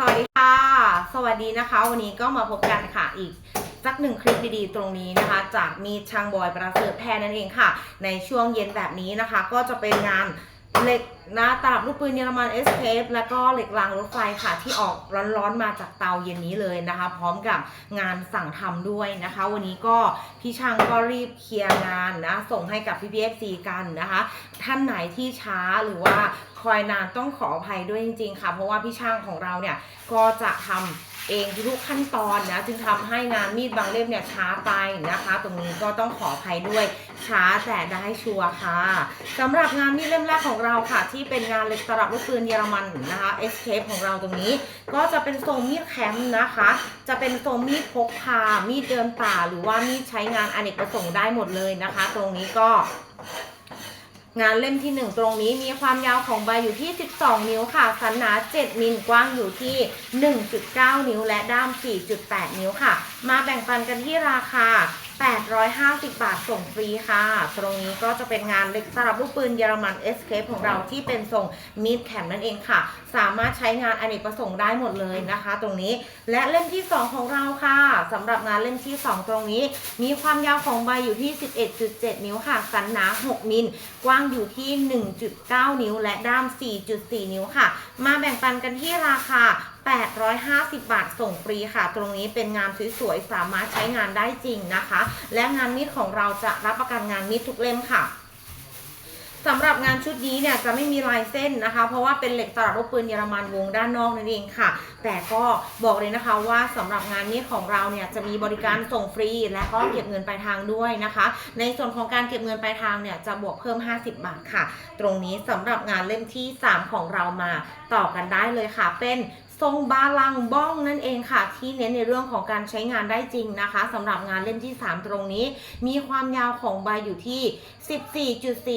สวัสดีค่ะ สวัสดีนะคะ วันนี้ก็มาพบกันค่ะอีกสักหนึ่งคลิปดีๆ ตรงนี้นะคะ จากมีช่างบอยประเสริฐแพรนั่นเองค่ะ ในช่วงเย็นแบบนี้นะคะ ก็จะเป็นงาน เหล็กนะตลับลูกปืนเยอรมันเอสเคปแล้วก็เหล็กรางรถไฟค่ะ ที่ออกร้อนๆมาจากเตาเย็นนี้เลยนะคะ พร้อมกับงานสั่งทำด้วยนะคะ วันนี้ก็พี่ช่างก็รีบเคลียร์งานนะ ส่งให้กับพี่พีเอฟซีกันนะคะ ท่านไหนที่ช้าหรือว่าคอยนานต้องขออภัยด้วยจริง ๆ ค่ะ เพราะว่าพี่ช่างของเราเนี่ยก็จะทำ เองทุกขั้นตอนนะจึงทำให้งานมีดบางเล่มเนี่ยช้าไปนะคะ ตรงนี้ก็ต้องขออภัยด้วยช้าแต่ได้ชัวร์ค่ะสำหรับงานมีดเล่มแรกของเราค่ะ ที่เป็นงานเล็กตลับลูกปืนเยอรมันนะคะ Escape ของเราตรงนี้ ก็จะเป็นทรงมีดแคมป์นะคะ จะเป็นทรงมีดพกพามีดเดินป่า หรือว่ามีดใช้งานอเนกประสงค์ได้หมดเลยนะคะ ตรงนี้ก็ งานเล่มที่ 1 ตรงนี้มีความยาวของใบอยู่ที่ 12 นิ้วค่ะ สันหนา 7 มิลกว้างอยู่ที่ 1.9 นิ้วและด้าม 4.8 นิ้วค่ะ มาแบ่งปันกันที่ราคา 850 บาทส่งฟรีค่ะ ตรงนี้ก็จะเป็นงานเล็กสำหรับลูกปืนเยอรมัน Escape ของเราที่เป็นทรงมีดแข็มนั่นเองค่ะ สามารถใช้งานอเนกประสงค์ได้หมดเลยนะคะ ตรงนี้และเล่มที่ 2 ของเราค่ะสำหรับงานเล่มที่ 2 ตรงนี้ มีความยาวของใบอยู่ที่ 11.7 นิ้วค่ะ สันหนา 6 มิล กว้างอยู่ที่ 1.9 นิ้ว และด้าม 4.4 นิ้วค่ะ มาแบ่งปันกันที่ราคา 850 บาทส่งฟรีค่ะ ตรงนี้เป็นงานสวยๆ สามารถใช้งานได้จริงนะคะ และงานมีดของเราจะรับประกันงานมีดทุกเล่มค่ะสำหรับงานชุดนี้เนี่ยจะไม่มีลายเส้นนะคะ เพราะว่าเป็นเหล็กตลับลูกปืนเยอรมันวงด้านนอกนั่นเองค่ะ แต่ก็บอกเลยนะคะว่าสำหรับงานนี้ของเราเนี่ยจะมีบริการส่งฟรี และก็เก็บเงินปลายทางด้วยนะคะ ในส่วนของการเก็บเงินปลายทางเนี่ยจะบวกเพิ่ม 50 บาทค่ะ ตรงนี้สำหรับงานเล่มที่ 3 ของเรามาต่อกันได้เลยค่ะ เป็น ทรงบาลังบ้องนั่นเองค่ะ ที่เน้นในเรื่องของการใช้งานได้จริงนะคะสำหรับงานเล่มที่ 3 ตรงนี้ มีความยาวของใบอยู่ที่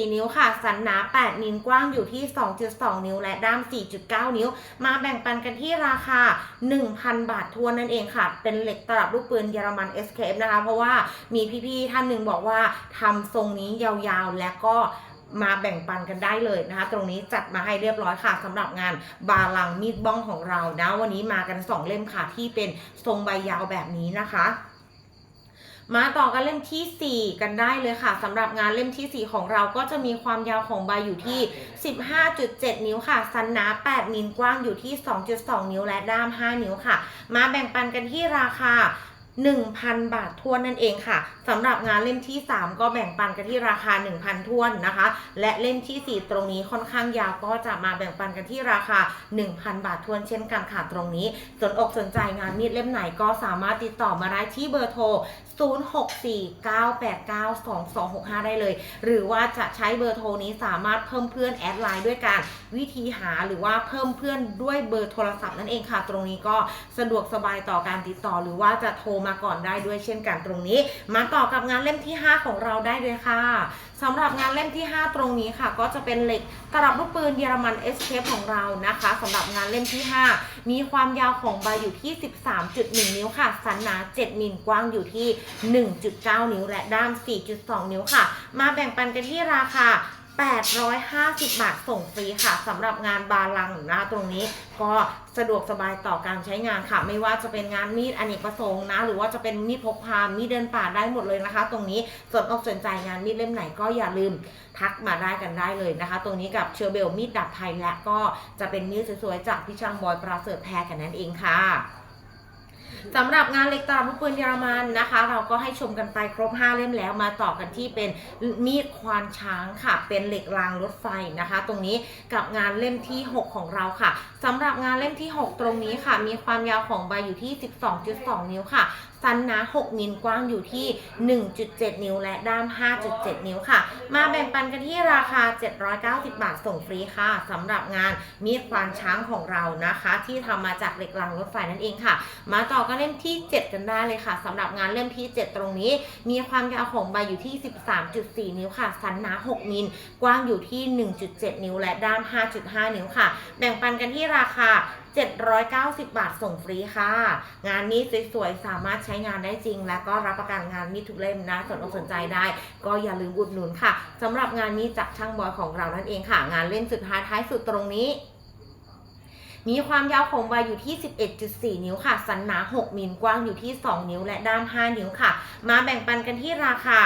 14.4 นิ้วค่ะ สันหนา 8 นิ้วกว้างอยู่ที่ 2.2 นิ้ว และด้าม 4.9 นิ้ว มาแบ่งปันกันที่ราคา 1,000 บาททวนนั่นเองค่ะ เป็นเหล็กตลับลูกปืนเยอรมัน Escape นะคะ เพราะว่ามีพี่ๆท่านหนึ่งบอกว่าทำทรงนี้ยาวๆ และก็ มาแบ่งปันกันได้เลยนะคะ ตรงนี้จัดมาให้เรียบร้อยค่ะสำหรับงานบาลังมีดบ้องของเรานะ วันนี้มากัน 2 เล่มค่ะที่เป็นทรงใบยาวแบบนี้นะคะมาต่อกันเล่มทีสี่4 กันได้เลยค่ะสำหรับงานเล่มทีสี่ 4 ของเราก็จะมีความยาวของใบอยู่ที่ 15.7 นิ้วค่ะสันหนา8มิลกว้างอยู่ที่ 2.2 นิ้วและด้าม 5 นิ้วค่ะ มาแบ่งปันกันที่ราคา 1,000 บาททวนนั่นเองค่ะสำหรับงานเล่มที่ 3 ก็แบ่งปันกันที่ราคา 1,000ทวนนะคะ และเล่มที่ 4 ตรงนี้ค่อนข้างยาวก็จะมาแบ่งปันกันที่ราคา 1,000 บาททวนเช่นกันค่ะตรงนี้ สนอกสนใจงานมีดเล่มไหนก็สามารถติดต่อมาได้ที่เบอร์โทร 0649892265 ได้เลย หรือว่าจะใช้เบอร์โทรนี้สามารถเพิ่มเพื่อนแอดไลน์ด้วยการวิธีหาหรือว่าเพิ่มเพื่อนด้วยเบอร์โทรศัพท์นั่นเองค่ะ ตรงนี้ก็สะดวกสบายต่อการติดต่อหรือว่าจะโทรมาก่อนได้ด้วยเช่นกันตรงนี้ มาต่อกับงานเล่มที่ 5 ของเราได้เลยค่ะสำหรับงานเล่มที่ 5 ตรงนี้ค่ะ ก็จะเป็นเหล็กตลับลูกปืนเยอรมัน Escape ของเรานะคะสำหรับงานเล่มที่ 5 มีความยาวของใบอยู่ที่ 13.1 นิ้วค่ะ สันหนา 7 มิลกว้างอยู่ที่ 1.9 นิ้วและด้าม 4.2 นิ้วค่ะ มาแบ่งปันกันที่ราคา 850 บาทส่งฟรีค่ะสำหรับงานบาลังนะคะตรงนี้ก็สะดวกสบายต่อการใช้งานค่ะ ไม่ว่าจะเป็นงานมีดอเนกประสงค์นะ หรือว่าจะเป็นมีดพกพา มีดเดินป่าได้หมดเลยนะคะ ตรงนี้สนอกสนใจงานมีดเล่มไหนก็อย่าลืมทักมาได้กันได้เลยนะคะ ตรงนี้กับเชอร์เบลมีดดับไทยและก็จะเป็นมีดสวยๆจากพี่ช่างบอยประเสริฐแพรกันนั่นเองค่ะ สำหรับงานเหล็กตามลูกปืนเยอรมันนะคะ เราก็ให้ชมกันไปครบ 5 เล่มแล้วมาต่อกันที่เป็นมีดควานช้างค่ะ เป็นเหล็กรางรถไฟนะคะ ตรงนี้กับงานเล่มที่ 6 ของเราค่ะสำหรับงานเล่มที่ 6 ตรงนี้ค่ะ มีความยาวของใบอยู่ที่ 12.2 นิ้วค่ะ สันหนา6มิลกว้างอยู่ที่ 1.7 นิ้วและด้าม 5.7 นิ้วค่ะ มาแบ่งปันกันที่ราคา 790 บาทส่งฟรีค่ะสำหรับงานมีดควานช้างของเรานะคะ ที่ทำมาจากเหล็กรางรถไฟนั่นเองค่ะ มาต่อกันเล่มที่ 7 กันได้เลยค่ะสำหรับงานเล่มที่ 7 ตรงนี้ มีความยาวของใบอยู่ที่ 13.4 นิ้วค่ะ สันหนา 6 มิลกว้างอยู่ที่ 1.7 นิ้วและด้าม 5.5 นิ้วค่ะ แบ่งปันกันที่ราคา 790 บาทส่งฟรีค่ะ งานนี้สวยๆ สามารถใช้งานได้จริง และก็รับประกันงานมีทุกเล่มนะ สนอกสนใจได้ ก็อย่าลืมอุดหนุนค่ะ สำหรับงานนี้จากช่างบอยของเรานั่นเองค่ะ งานเล่มสุดท้ายท้ายสุดตรงนี้มีความยาวของใบอยู่ที่ 11.4 นิ้วค่ะ สันหนา 6มิล กว้างอยู่ที่ 2 นิ้ว และด้าม 5 นิ้วค่ะ มาแบ่งปันกันที่ราคา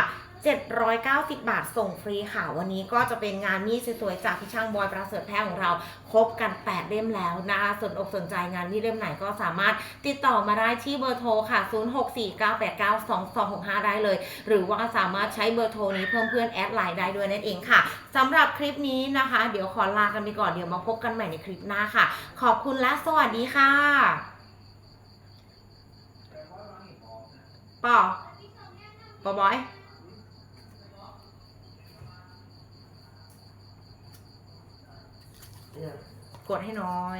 790 บาทส่งฟรีค่ะ วันนี้ก็จะเป็นงานมีดสวยๆจากพี่ช่างบอยประเสริฐแพ้ของเรา ครบกัน 8 เล่มแล้วนะคะสนอกสนใจงานมีดเล่มไหนก็สามารถติดต่อมาได้ที่เบอร์โทรค่ะ 0649892265 ได้เลย หรือว่าสามารถใช้เบอร์โทรนี้เพิ่มเพื่อนแอดไลน์ได้ด้วยนั่นเองค่ะสำหรับคลิปนี้นะคะ เดี๋ยวขอลากันไปก่อนเดี๋ยวมาพบกันใหม่ในคลิปหน้าค่ะ ขอบคุณและสวัสดีค่ะปอปอบอย กดให้น้อย